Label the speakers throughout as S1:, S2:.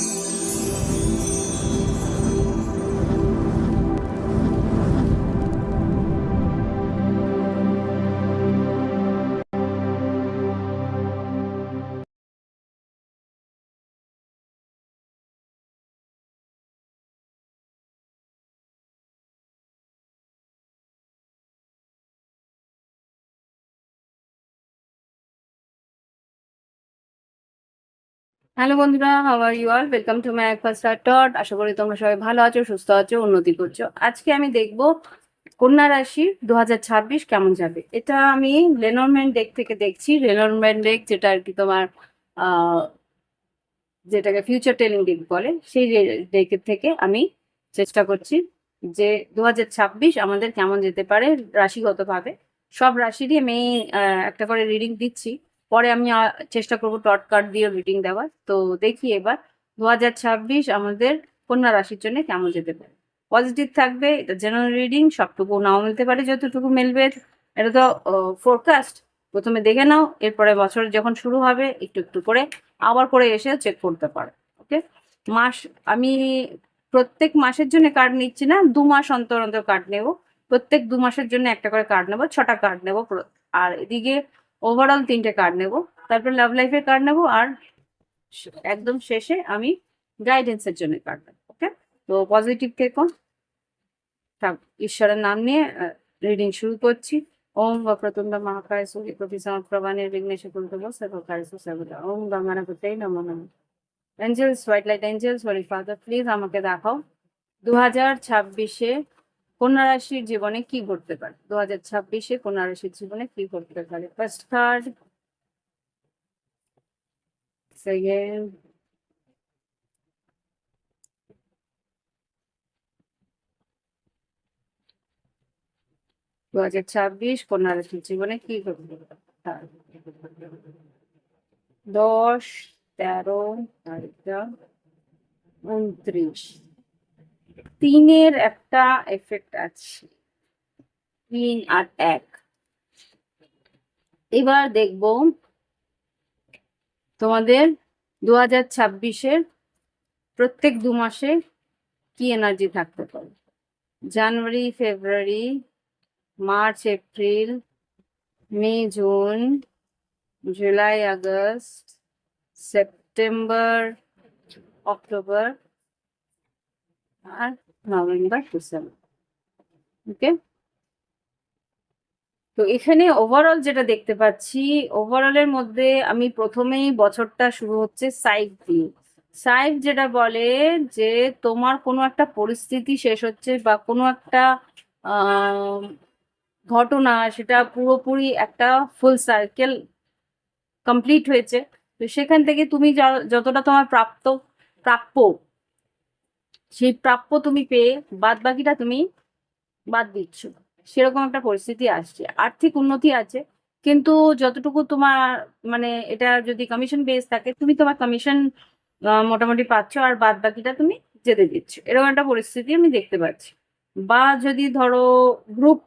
S1: Thank you. Hello বন্ধুরা how are you welcome to my first thought আশা করি তোমরা সবাই ভালো আছো, সুস্থ আছো, উন্নতি করছ। আজকে আমি দেখব কন্যা রাশি দু কেমন যাবে। এটা আমি লেনরম্যান ডেক থেকে দেখছি। লেনরম্যান ডেক যেটা আর কি তোমার যেটাকে ফিউচার টেলিং ডেক বলে, সেই ডেকের থেকে আমি চেষ্টা করছি যে দু আমাদের কেমন যেতে পারে, রাশিগতভাবে। সব রাশিরই আমি একটা করে রিডিং দিচ্ছি। পরে আমি চেষ্টা করব টট কার্ড দিয়ে রিডিং দেওয়ার। তো দেখি এবার দু হাজার ছাব্বিশ আমাদের কন্যা রাশির জন্য কেমন যেতে পারে। পজিটিভ থাকবে, এটা জেনারেল রিডিং সবটুকু নাও মিলতে পারে, যতটুকু মিলবে। এটা তো ফোরকাস্ট প্রথমে দেখে নাও, এরপরে বছর যখন শুরু হবে, একটু একটু করে আবার করে এসে চেক করতে পারো ওকে মাস, আমি প্রত্যেক মাসের জন্য কার্ড নিচ্ছি না, দু মাস অন্তর অন্তর কার্ড নেব। প্রত্যেক দু মাসের জন্য একটা করে কার্ড নেব, ছটা কার্ড নেব, আর এদিকে ওভারঅল তিনটে কার্ড নেব। তারপর লাভ লাইফের কার্ড নেব আর একদম শেষে আমি গাইডেন্সের জন্য কার্ড নেব ওকে তো পজিটিভ কে কোন থাক, ঈশ্বরের নাম নিয়ে রিডিং শুরু করছি। ওম বক্রতুণ্ড মহাকায় সূর্য প্রতি সমপ্রভানের বিঘ্নেশ কুলদেব সর্বকার্য সর্বদা। ওম গঙ্গানাপতেই নমো নমঃ। Angels white light angels holy father please আমাকে দেখাও। দু হাজার ছাব্বিশে কন্যা জীবনে কি ঘটতে পারে? দু হাজার ছাব্বিশে কন্যা জীবনে কি ঘটতে পারে? ফার্স্ট কার্ড সেকেন্ড দু হাজার ছাব্বিশ কন্যা জীবনে কি ঘটতে পারে? দশ, তেরো উনত্রিশ। তিনের একটা এফেক্ট আছে। তিন আর এক। এবার দেখব তোমাদের দু হাজার ছাব্বিশের প্রত্যেক দু মাসে কি এনার্জি থাকতে পারে? January, February, March, April, May, June, July, August, September, October, আর নভেম্বর ডিসেম্বর ওকে তো এখানে ওভারঅল যেটা দেখতে পাচ্ছি ওভারঅলের মধ্যে আমি প্রথমেই বছরটা শুরু হচ্ছে সাইফ দিয়ে। সাইফ যেটা বলে যে তোমার কোনো একটা পরিস্থিতি শেষ হচ্ছে বা কোনো একটা ঘটনা সেটা পুরোপুরি একটা ফুল সার্কেল কমপ্লিট হয়েছে। তো সেখান থেকে তুমি যতটা তোমার প্রাপ্ত, প্রাপ্য সেই প্রাপ্য তুমি পেয়ে বাদ বাকিটা তুমি বাদ দিচ্ছ। সেরকম একটা পরিস্থিতি আসছে। আর্থিক উন্নতি আছে, কিন্তু যতটুকু তোমার মানে এটা যদি কমিশন বেস থাকে, তুমি তোমার কমিশন মোটামুটি পাচ্ছ আর বাদ বাকিটা তুমি যেতে দিচ্ছ। এরকম একটা পরিস্থিতি আমি দেখতে পাচ্ছি। বা যদি ধরো গ্রুপ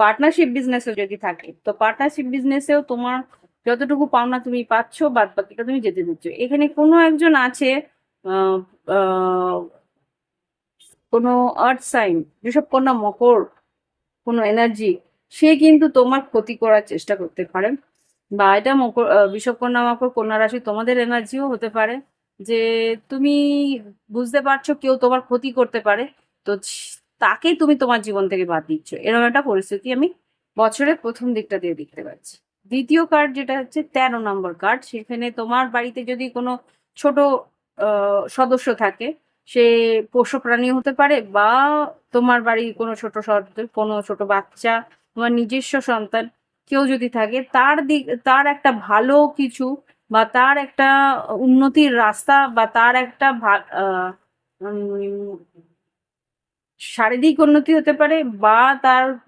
S1: পার্টনারশিপ বিজনেসও যদি থাকে, তো পার্টনারশিপ বিজনেসেও তোমার যতটুকু পাওনা তুমি পাচ্ছ বাদ বাকিটা তুমি যেতে দিচ্ছ। এখানে কোনো একজন আছে কোনো আর্থ সাইন যেসব কন্যা মকর, কোনো এনার্জি সে কিন্তু তোমার ক্ষতি করার চেষ্টা করতে পারে। বা এটা মকর বিষবকন্যা মকর, কন্যা রাশি তোমাদের এনার্জিও হতে পারে। যে তুমি বুঝতে পারছ কেউ তোমার ক্ষতি করতে পারে, তো ছ- তাকে তুমি তোমার জীবন থেকে বাদ দিচ্ছ। এরকম একটা পরিস্থিতি আমি বছরের প্রথম দিকটা দিয়ে দেখতে পাচ্ছি। দ্বিতীয় কার্ড যেটা হচ্ছে তেরো নম্বর কার্ড সেখানে তোমার বাড়িতে যদি কোনো ছোট সদস্য থাকে সে পোষ্য প্রাণী হতে পারে বা তোমার বাড়ির কোনো ছোট কোনো ছোট বাচ্চা তোমার নিজস্ব সন্তান কেউ যদি থাকে, তার দিক, তার একটা ভালো কিছু বা তার একটা উন্নতির রাস্তা বা তার একটা শারীরিক উন্নতি হতে পারে বা তার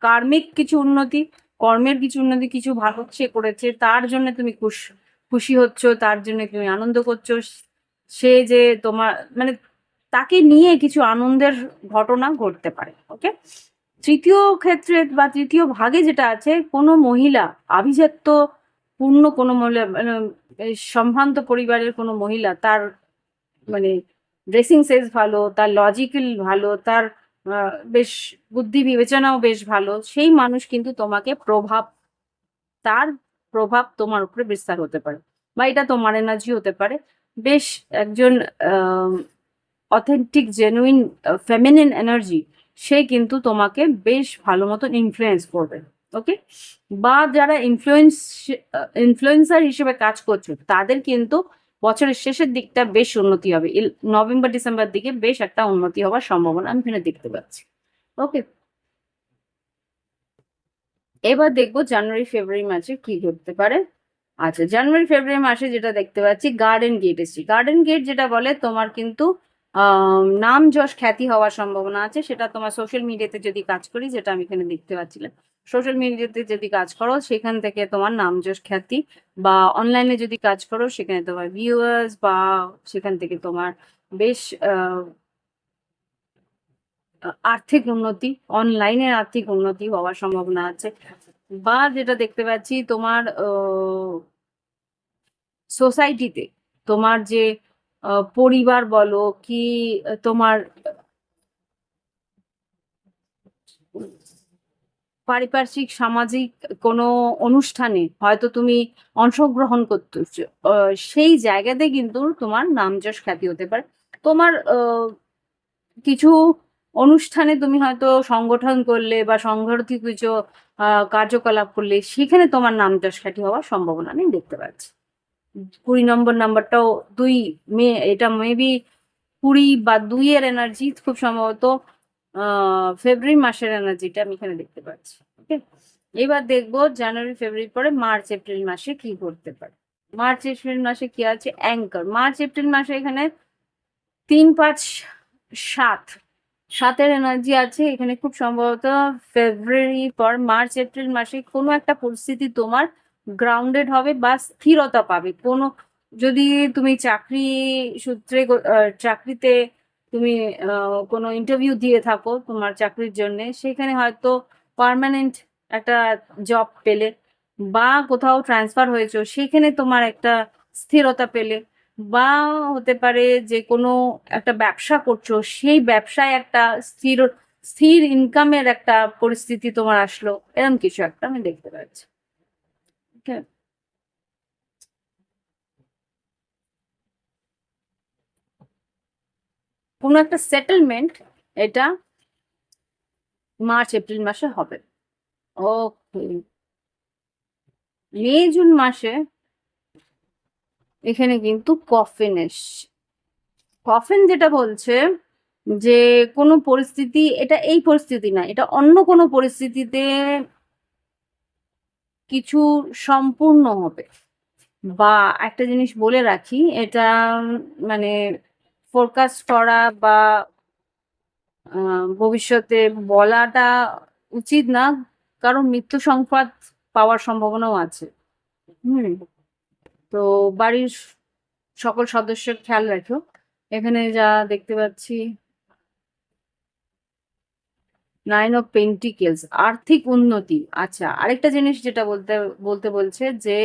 S1: কার্মিক কিছু উন্নতি, কর্মের কিছু উন্নতি কিছু ভালো সে করেছে, তার জন্য তুমি খুশ- খুশি হচ্ছ, তার জন্য তুমি আনন্দ করছ সে যে তোমার মানে তাকে নিয়ে কিছু আনন্দের ঘটনা ঘটতে পারে ওকে তৃতীয় ক্ষেত্রে বা তৃতীয় ভাগে যেটা আছে, কোনো মহিলা আভিজাত্য পূর্ণ কোনো মহিলা মানে সম্ভ্রান্ত পরিবারের কোনো মহিলা, তার মানে ড্রেসিং সেন্স ভালো, তার লজিক্যাল ভালো, তার বেশ বুদ্ধি বিবেচনাও বেশ ভালো, সেই মানুষ কিন্তু তোমাকে প্রভাব, তার প্রভাব তোমার উপরে বিস্তার হতে পারে, বা এটা তোমার এনার্জি হতে পারে। বেশ একজন অথেন্টিক জেনুইন ফেমিনিন এনার্জি সে কিন্তু তোমাকে বেশ ভালো মতন ইনফ্লুয়েন্স করবে ওকে বা যারা ইনফ্লুয়েন্স ইনফ্লুয়েন্সার হিসেবে কাজ করছ, তাদের কিন্তু বছরের শেষের দিকটা বেশ উন্নতি হবে। নভেম্বর, ডিসেম্বর দিকে বেশ একটা উন্নতি হওয়ার সম্ভাবনা আমি এখানে দেখতে পাচ্ছি ওকে এবার দেখব জানুয়ারি, ফেব্রুয়ারি মাসে কি ঘটতে পারে। আচ্ছা জানুয়ারি, ফেব্রুয়ারি মাসে যেটা দেখতে পাচ্ছি গার্ডেন গেট এসছি গার্ডেন গেট যেটা বলে, তোমার কিন্তু নাম যশ খ্যাতি হওয়ার সম্ভাবনা আছে। সেটা তোমার সোশ্যাল মিডিয়াতে যদি কাজ করি, যেটা আমি এখানে দেখতে পাচ্ছিলাম। সোশ্যাল মিডিয়াতে যদি কাজ করো, সেখান থেকে তোমার নাম যশ খ্যাতি বা অনলাইনে যদি কাজ করো, সেখানে তোমার ভিউয়ার্স বা সেখান থেকে তোমার বেশ আর্থিক উন্নতি অনলাইনের আর্থিক উন্নতি হওয়ার সম্ভাবনা আছে। বা যেটা দেখতে পাচ্ছি তোমার সোসাইটিতে তোমার যে পরিবার বলো কি তোমার পারিপার্শ্বিক সামাজিক কোনো অনুষ্ঠানে হয়তো তুমি অংশগ্রহণ করতেছো আহ, সেই জায়গাতে কিন্তু তোমার নাম যশ খ্যাতি হতে পারে। তোমার কিছু অনুষ্ঠানে তুমি হয়তো সংগঠন করলে বা সংগঠিত কিছু কার্যকলাপ করলে, সেখানে তোমার নাম যশ হওয়ার সম্ভাবনা আমি দেখতে পাচ্ছি। কুড়ি নম্বর নাম্বারটাও দুই মে, এটা মেবি কুড়ি বা দুইয়ের এনার্জি খুব সম্ভবত ফেব্রুয়ারি মাসের এনার্জিটা আমি এখানে দেখতে পাচ্ছি ওকে এবার দেখব জানুয়ারি, ফেব্রুয়ারি পরে মার্চ, এপ্রিল মাসে কি ঘটতে পারে। মার্চ, এপ্রিল মাসে কি আছে? অ্যাঙ্কার। মার্চ, এপ্রিল মাসে এখানে তিন পাঁচ সাত সাতের এনার্জি আছে, এখানে খুব সম্ভবত ফেব্রুয়ারি পর মার্চ এপ্রিল মাসে কোনো একটা পরিস্থিতি তোমার গ্রাউন্ডেড হবে বা স্থিরতা পাবে। কোনো যদি তুমি চাকরি সূত্রে চাকরিতে তুমি কোনো ইন্টারভিউ দিয়ে থাকো তোমার চাকরির জন্য, সেখানে হয়তো পার্মানেন্ট একটা জব পেলে বা কোথাও ট্রান্সফার হয়েছো, সেখানে তোমার একটা স্থিরতা পেলে। বা হতে পারে যে কোনো একটা ব্যবসা করছ, সেই ব্যবসায় একটা স্থির স্থির ইনকামের একটা পরিস্থিতি তোমার আসলো এরকম কিছু একটা আমি দেখতে পাচ্ছি. কোনো একটা সেটেলমেন্ট এটা মার্চ এপ্রিল মাসে হবে। ওকে মে জুন মাসে এখানে কিন্তু কফিন এসছে কফিন যেটা বলছে যে কোনো পরিস্থিতি, এটা এই পরিস্থিতি না, এটা অন্য কোনো পরিস্থিতিতে কিছু সম্পূর্ণ হবে। বা একটা জিনিস বলে রাখি, এটা মানে ফোরকাস্ট করা বা ভবিষ্যতে বলাটা উচিত না, কারণ মৃত্যু সংবাদ পাওয়ার সম্ভাবনাও আছে। হুম। তো বাড়ির সকল সদস্যের খেয়াল রাখো। এখানে যা দেখতে পাচ্ছি নাইন অফ পেন্টিকেলস আর্থিক উন্নতি। আচ্ছা আরেকটা জিনিস যেটা বলতে বলতে বলছে যে,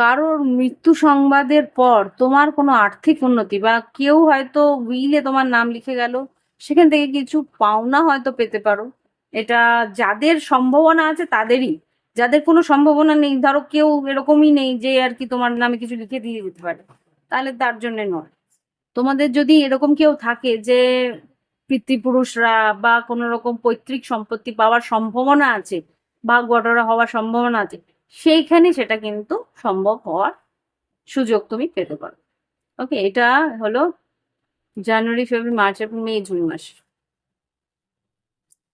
S1: কারোর মৃত্যু সংবাদের পর তোমার কোনো আর্থিক উন্নতি বা কেউ হয়তো উইলে তোমার নাম লিখে গেল, সেখান থেকে কিছু পাওনা হয়তো পেতে পারো। এটা যাদের সম্ভাবনা আছে তাদেরই। যাদের কোনো সম্ভাবনা নেই, ধরো কেউ এরকমই নেই যে আর কি তোমার নামে কিছু লিখে দিয়ে দিতে পারে, তাহলে তার জন্য নয়। তোমাদের যদি এরকম কেউ থাকে যে পিতৃপুরুষরা বা কোনো রকম পৈতৃক সম্পত্তি পাওয়ার সম্ভাবনা আছে বা বটরা হওয়ার সম্ভাবনা আছে, সেইখানে সেটা কিন্তু সম্ভব হওয়ার সুযোগ তুমি পেতে পারো। ওকে এটা হলো January, February, March, April, May, June মাস।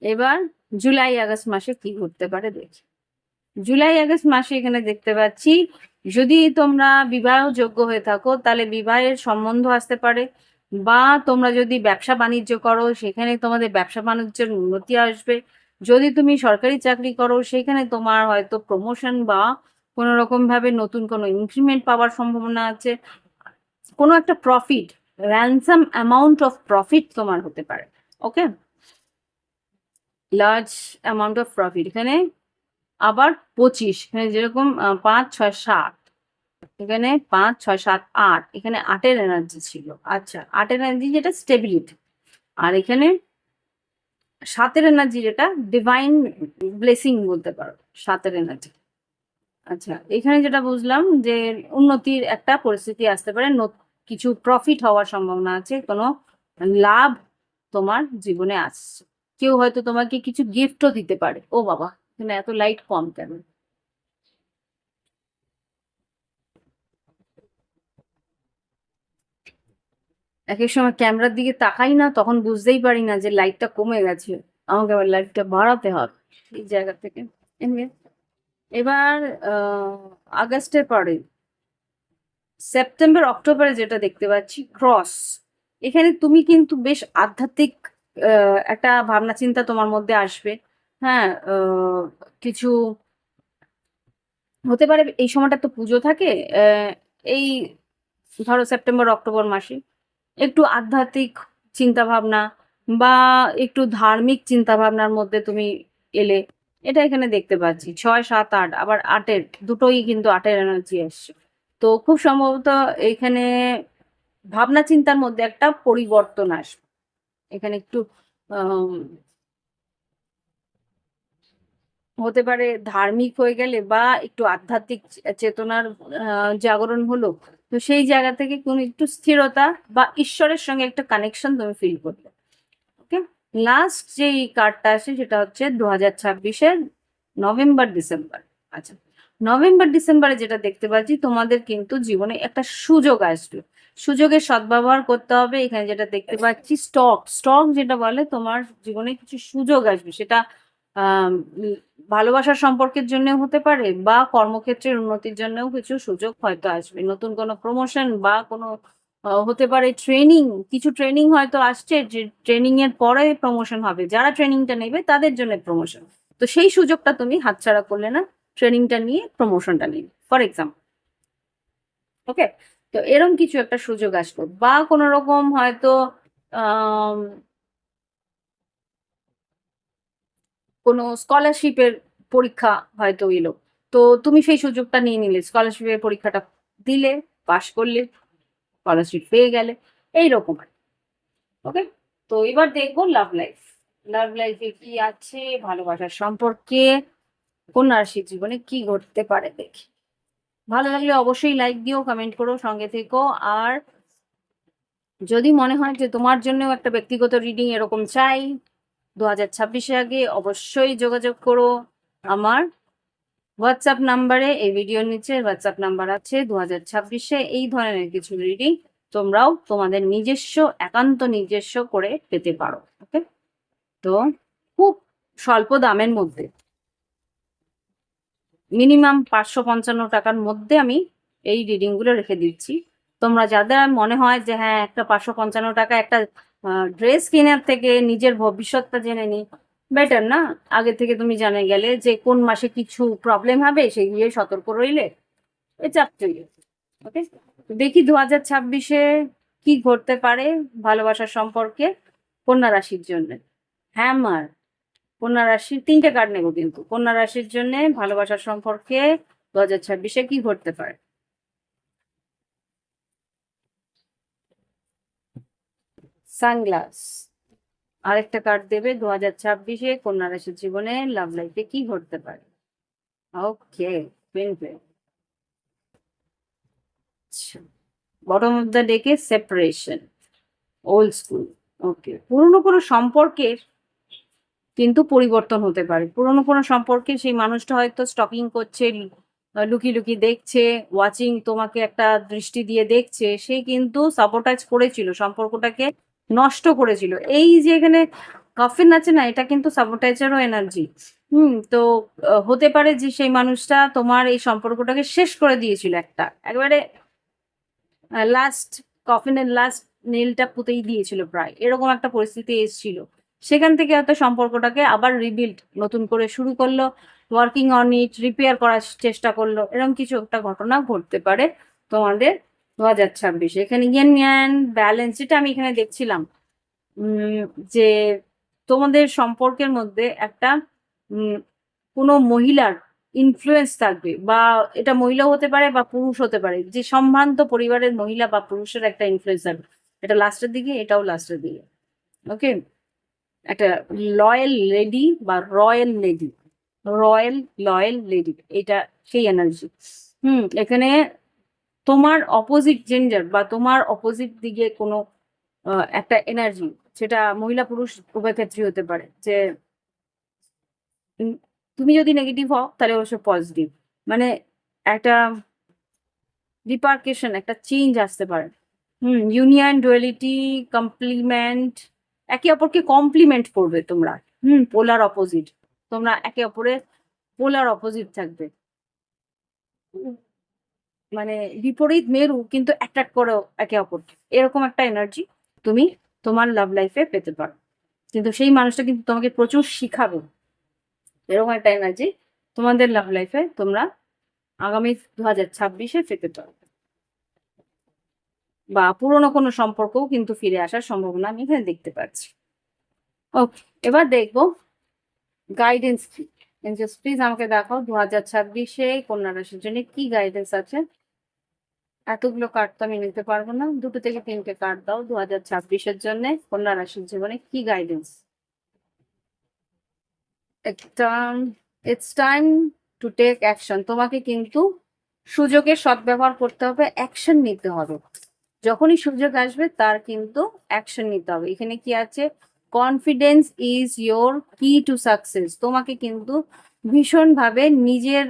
S1: এবার জুলাই, আগস্ট মাসে কি ঘটতে পারে দেখি। জুলাই আগস্ট মাসে এখানে দেখতে পাচ্ছি, যদি তোমরা বিবাহ যোগ্য হয়ে থাকো, তাহলে বিবাহের সম্বন্ধ আসতে পারে। বা তোমরা যদি ব্যবসা বাণিজ্য করো, সেখানে তোমাদের ব্যবসা বাণিজ্যের উন্নতি আসবে। যদি তুমি সরকারি চাকরি করো, সেখানে তোমার হয়তো প্রমোশন বা কোনো রকম ভাবে নতুন কোনো ইনক্রিমেন্ট পাওয়ার সম্ভাবনা আছে। কোনো একটা profit handsome amount of profit তোমার হতে পারে okay large amount of profit এখানে আবার পঁচিশ, এখানে যেরকম পাঁচ, ছয়, সাত। এখানে পাঁচ, ছয়, সাত, আট। এখানে আটের এনার্জি ছিল। আচ্ছা আটের এনার্জি যেটা স্টেবিলিটি আর এখানে সাতের এনার্জি যেটা ডিভাইন ব্লেসিং বলতে পারো, সাতের এনার্জি আচ্ছা এখানে যেটা বুঝলাম যে উন্নতির একটা পরিস্থিতি আসতে পারে কিছু প্রফিট হওয়ার সম্ভাবনা আছে, কোনো লাভ তোমার জীবনে আসছে। কেউ হয়তো তোমাকে কিছু গিফটও দিতে পারে। ও বাবা এখানে এত লাইট কম কেন? এক এক সময় ক্যামেরার দিকে তাকাই না, তখন বুঝতেই পারি না যে লাইটটা কমে গেছে। আমাকে আবার লাইটটা বাড়াতে হবে এই জায়গা থেকে। এবার আগস্টের পরে, সেপ্টেম্বর, অক্টোবরে যেটা দেখতে পাচ্ছি ক্রস এখানে তুমি কিন্তু বেশ আধ্যাত্মিক একটা ভাবনা চিন্তা তোমার মধ্যে আসবে। হ্যাঁ কিছু হতে পারে, এই সময়টা তো পুজো থাকে এই ধরো সেপ্টেম্বর, অক্টোবর মাসে একটু আধ্যাত্মিক চিন্তা ভাবনা বা একটু ধার্মিক চিন্তা ভাবনার মধ্যে তুমি এলে, এটা এখানে দেখতে পাচ্ছি। ছয়, সাত, আট, আবার আটের, দুটোই কিন্তু আটের এনার্জি আসছে। তো খুব সম্ভবত এখানে ভাবনা চিন্তার মধ্যে একটা পরিবর্তন আসবে। এখানে একটু হতে পারে ধার্মিক হয়ে গেলে বা একটু আধ্যাত্মিক চেতনার জাগরণ হলো, তো সেই জায়গা থেকে কোনো একটু স্থিরতা বা ঈশ্বরের সঙ্গে একটা কানেকশন তুমি ফিল করলে। ওকে লাস্ট যে কার্ডটা আসে সেটা হচ্ছে দু হাজার ছাব্বিশের নভেম্বর, ডিসেম্বর। আচ্ছা নভেম্বর, ডিসেম্বরে যেটা দেখতে পাচ্ছি, তোমাদের কিন্তু জীবনে একটা সুযোগ আসবে। সুযোগের সদ্ব্যবহার করতে হবে। এখানে যেটা দেখতে পাচ্ছি স্টক স্টক যেটা বলে, তোমার জীবনে কিছু সুযোগ আসবে। সেটা ভালোবাসার সম্পর্কের জন্য হতে পারে বা কর্মক্ষেত্রের উন্নতির জন্যও কিছু সুযোগ হয়তো আসবে। নতুন কোনো প্রমোশন বা কোনো হতে পারে ট্রেনিং কিছু ট্রেনিং হয়তো আসছে যে ট্রেনিং এর পরে প্রমোশন হবে। যারা ট্রেনিংটা নেবে তাদের জন্য প্রমোশন তো সেই সুযোগটা তুমি হাতছাড়া করলে না ট্রেনিংটা নিয়ে প্রমোশনটা নিয়ে ফর এক্সাম্পল ওকে তো এরকম কিছু একটা সুযোগ আসলো। বা কোনো রকম হয়তো আম, কোনো স্কলারশিপের পরীক্ষা হয়তো এলো। তো তুমি সেই সুযোগটা নিয়ে নিলে স্কলারশিপের পরীক্ষাটা দিলে পাশ করলে স্কলারশিপ পেয়ে গেলে, এইরকম আর ওকে তো এবার দেখব লাভ লাইফ লাভ লাইফে কি আছে? ভালোবাসার সম্পর্কে কন্যা রাশির জীবনে কি ঘটতে পারে দেখি। ভালো লাগলে অবশ্যই লাইক দিও কমেন্ট করো, সঙ্গে থেকো। আর যদি মনে হয় যে তোমার জন্যও একটা ব্যক্তিগত রিডিং এরকম চাই দু হাজার আগে অবশ্যই যোগাযোগ করো আমার হোয়াটসঅ্যাপ নাম্বারে এই ভিডিওর নিচে হোয়াটসঅ্যাপ নাম্বার আছে দু হাজার ছাব্বিশে। এই ধরনের কিছু রিডিং তোমরাও তোমাদের নিজস্ব, একান্ত নিজস্ব করে পেতে পারো ওকে তো খুব স্বল্প দামের মধ্যে। মিনিমাম পাঁচশো পঞ্চান্ন টাকার মধ্যে আমি এই রিডিংগুলো রেখে দিচ্ছি। তোমরা যাদের মনে হয় যে হ্যাঁ একটা পাঁচশো পঞ্চান্ন টাকা, একটা ড্রেস কেনার থেকে নিজের ভবিষ্যৎটা জেনে নি। বেটার না? আগে থেকে তুমি জানে গেলে যে কোন মাসে কিছু প্রবলেম হবে সেই গিয়ে সতর্ক রইলে এ চাপতেই ওকে দেখি দু হাজার ছাব্বিশে কি ঘটতে পারে ভালোবাসার সম্পর্কে কন্যা রাশির জন্য। হ্যামার কন্যা রাশির তিনটে কার্ড নেব কিন্তু। কন্যা রাশির জন্য ভালোবাসার সম্পর্কে দু হাজার ছাব্বিশে কি ঘটতে পারে? সানগ্লাস। আরেকটা কার্ড দেবে দু হাজার ছাব্বিশে কন্যা রাশির জীবনে লাভ লাইফে কি ঘটতে পারে? Okay pen pen. Bottom of the ডেকে সেপারেশন ওল্ড স্কুল ওকে পুরনো কোনো সম্পর্কের কিন্তু পরিবর্তন হতে পারে। পুরনো কোনো সম্পর্কে সেই মানুষটা হয়তো স্টকিং করছে আহ, লুকিয়ে লুকিয়ে দেখছে ওয়াচিং তোমাকে একটা দৃষ্টি দিয়ে দেখছে সে কিন্তু সাপোর্টাইজ করেছিল সম্পর্কটাকে। নষ্ট করেছিল। এই যে এখানে কফিন আছে না, এটা কিন্তু সাপোর্টাইজারও এনার্জি হুম, তো হতে পারে যে সেই মানুষটা তোমার এই সম্পর্কটাকে শেষ করে দিয়েছিল একটা। একবারে লাস্ট কফিনের লাস্ট নীলটা পুঁতেই দিয়েছিল প্রায়। এরকম একটা পরিস্থিতি এসেছিল। সেখান থেকে হয়তো সম্পর্কটাকে আবার রিবিল্ড নতুন করে শুরু করল ওয়ার্কিং অন ইট রিপেয়ার করার চেষ্টা করল। এরকম কিছু একটা ঘটনা ঘটতে পারে তোমাদের। দু হাজার ছাব্বিশে। এখানে জ্ঞান জ্ঞান ব্যালেন্স যেটা আমি এখানে দেখছিলাম যে তোমাদের সম্পর্কের মধ্যে একটা কোনো মহিলার ইনফ্লুয়েন্স থাকবে বা এটা মহিলাও হতে পারে বা পুরুষ হতে পারে, যে সম্ভ্রান্ত পরিবারের মহিলা বা পুরুষের একটা ইনফ্লুয়েন্স থাকবে। এটা লাস্টের দিকে, এটাও লাস্টের দিকে ওকে একটা লয়াল লেডি বা royal lady royal loyal lady এটা সেই এনার্জি হুম, এখানে তোমার অপোজিট জেন্ডার বা তোমার অপোজিট দিকে কোনো একটা এনার্জি সেটা মহিলা পুরুষ উভয় ক্ষেত্রেই হতে পারে, যে তুমি যদি নেগেটিভ হও, তাহলে অবশ্য পজিটিভ মানে একটা ডিপার্কেশন একটা চেঞ্জ আসতে পারে। হুম ইউনিয়ন ডুয়ালিটি কমপ্লিমেন্ট একে অপরকে কমপ্লিমেন্ট করবে তোমরা, হুম পোলার অপোজিট তোমরা একে অপরের পোলার অপোজিট থাকবে। মানে বিপরীত মেরু কিন্তু অ্যাট্রাক্ট করো একে অপরকে। এরকম একটা এনার্জি তুমি তোমার লাভ লাইফে পেতে পারো। কিন্তু সেই মানুষটা কিন্তু তোমাকে প্রচুর শিখাবে। এরকম একটা এনার্জি তোমাদের লাভ লাইফে তোমরা আগামী দু হাজার ছাব্বিশে পেতে পারো। বা পুরোনো কোনো সম্পর্কও কিন্তু ফিরে আসার সম্ভাবনা আমি এখানে দেখতে পাচ্ছি। ওকে এবার দেখব গাইডেন্স কি। প্লিজ আমাকে দেখাও দু হাজার ছাব্বিশে কন্যা রাশির জন্য কি গাইডেন্স আছে। এতগুলো কার্ড তো আমি নিতে পারব না। দুটো থেকে তিনটে কার্ড দাও দু হাজার ছাব্বিশের জন্য। কন্যা রাশির জীবনে কি গাইডেন্স একটা it's time to take action তোমাকে কিন্তু সুযোগের সদ্ব্যবহার করতে হবে অ্যাকশন নিতে হবে। যখনই সুযোগ আসবে, তার কিন্তু অ্যাকশন নিতে হবে। এখানে কি আছে? Confidence is your key to success তোমাকে কিন্তু ভীষণভাবে নিজের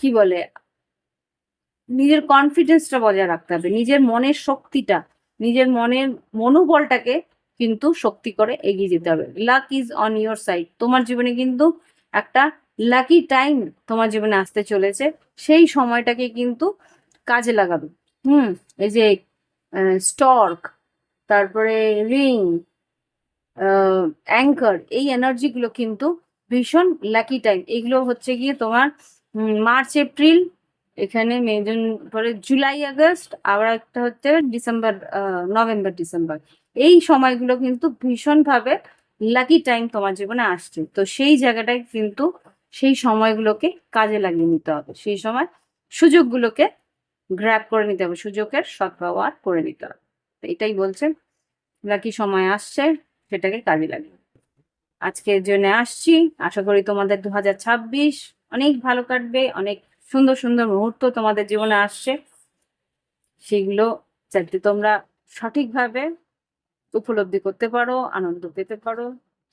S1: কি বলে? নিজের কনফিডেন্সটা বজায় রাখতে হবে। নিজের মনের শক্তিটা, নিজের মনের মনোবলটাকে কিন্তু শক্তি করে এগিয়ে যেতে হবে। Luck is on your side তোমার জীবনে কিন্তু একটা লাকি টাইম তোমার জীবনে আসতে চলেছে। সেই সময়টাকে কিন্তু কাজে লাগাবে। হুম, এই যে স্টর্ক তারপরে রিং অ্যাঙ্কার এই এনার্জিগুলো কিন্তু ভীষণ লাকি টাইম এগুলো হচ্ছে গিয়ে তোমার মার্চ, এপ্রিল এখানে মে, জুন, পরে জুলাই, আগস্ট, আবার একটা হচ্ছে ডিসেম্বর নভেম্বর, ডিসেম্বর। এই সময়গুলো কিন্তু ভীষণভাবে লাকি টাইম তোমার জীবনে আসছে। তো সেই জায়গাটায় কিন্তু সেই সময়গুলোকে কাজে লাগিয়ে নিতে হবে। সেই সময় সুযোগগুলোকে গ্র্যাপ করে নিতে হবে, সুযোগের সদ্ব্যবহার করে নিতে হবে। এটাই বলছে লাকি সময় আসছে, সেটাকে কাজে লাগিয়ে। আজকের জন্য আসছি। আশা করি তোমাদের দু হাজার ছাব্বিশ অনেক ভালো কাটবে, অনেক সুন্দর সুন্দর মুহূর্ত তোমাদের জীবনে আসছে। সেগুলো যাতে তোমরা সঠিকভাবে উপলব্ধি করতে পারো, আনন্দ পেতে পারো,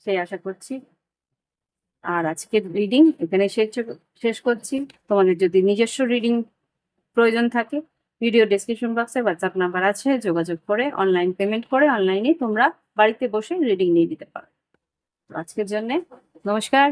S1: সেই আশা করছি। আর আজকের রিডিং এখানে শেষ শেষ করছি। তোমাদের যদি নিজস্ব রিডিং প্রয়োজন থাকে video description box WhatsApp number আছে, যোগাযোগ করে অনলাইন পেমেন্ট করে অনলাইনে তোমরা বাড়িতে বসে রিডিং নিয়ে দিতে পারো। আজকের জন্যে নমস্কার।